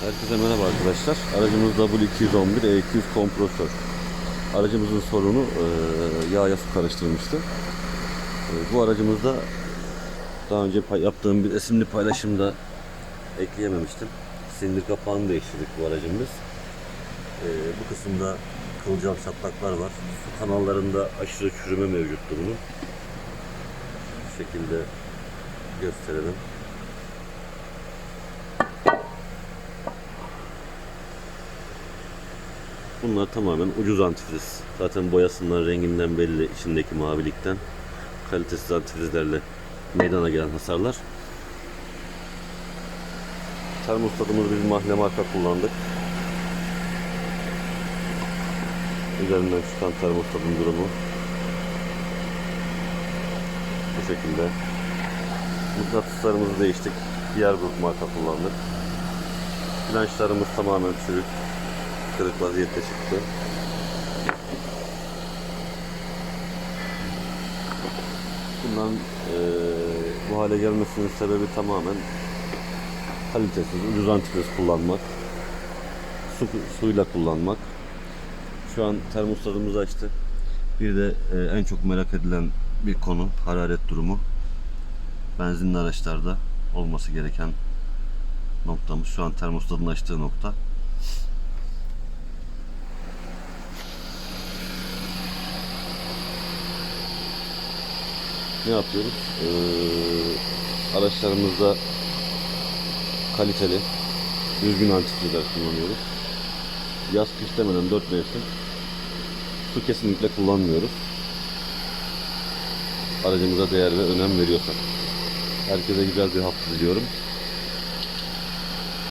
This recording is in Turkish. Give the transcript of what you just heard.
Herkese merhaba arkadaşlar. Aracımız W211 E200 kompresör. Aracımızın sorunu e, yağya su karıştırmıştı. E, bu aracımızda daha önce yaptığım bir resimli paylaşımda ekleyememiştim. Silindir kapağını değiştirdik bu aracımız. E, bu kısımda kılcal çatlaklar var. Su kanallarında aşırı çürüme mevcuttu bunun. Bu şekilde gösterelim. Bunlar tamamen ucuz antifriz. Zaten boyasından, renginden belli içindeki mavilikten. Kalitesiz antifrizlerle meydana gelen hasarlar. Termostatımız biz mahle marka kullandık. Üzerinden çıkan termostatın durumu. Bu şekilde. Mıknatıslarımızı değiştik. Diğer grup marka kullandık. Flanşlarımız tamamen çürük kırık vaziyette çıktı. Bundan eee, bu hale gelmesinin sebebi tamamen kalitesiz, ucuz antifriz kullanmak, su, suyla kullanmak. Şu an termostatımızı açtı. Bir de eee, en çok merak edilen bir konu hararet durumu. Benzinli araçlarda olması gereken noktamız. Şu an termostatın açtığı nokta. Ne yapıyoruz? Ee, araçlarımızda kaliteli, düzgün antifrizler kullanıyoruz. Yaz kış demeden 4 mevsim su kesinlikle kullanmıyoruz. Aracımıza değer ve önem veriyorsak. Herkese güzel bir hafta diliyorum.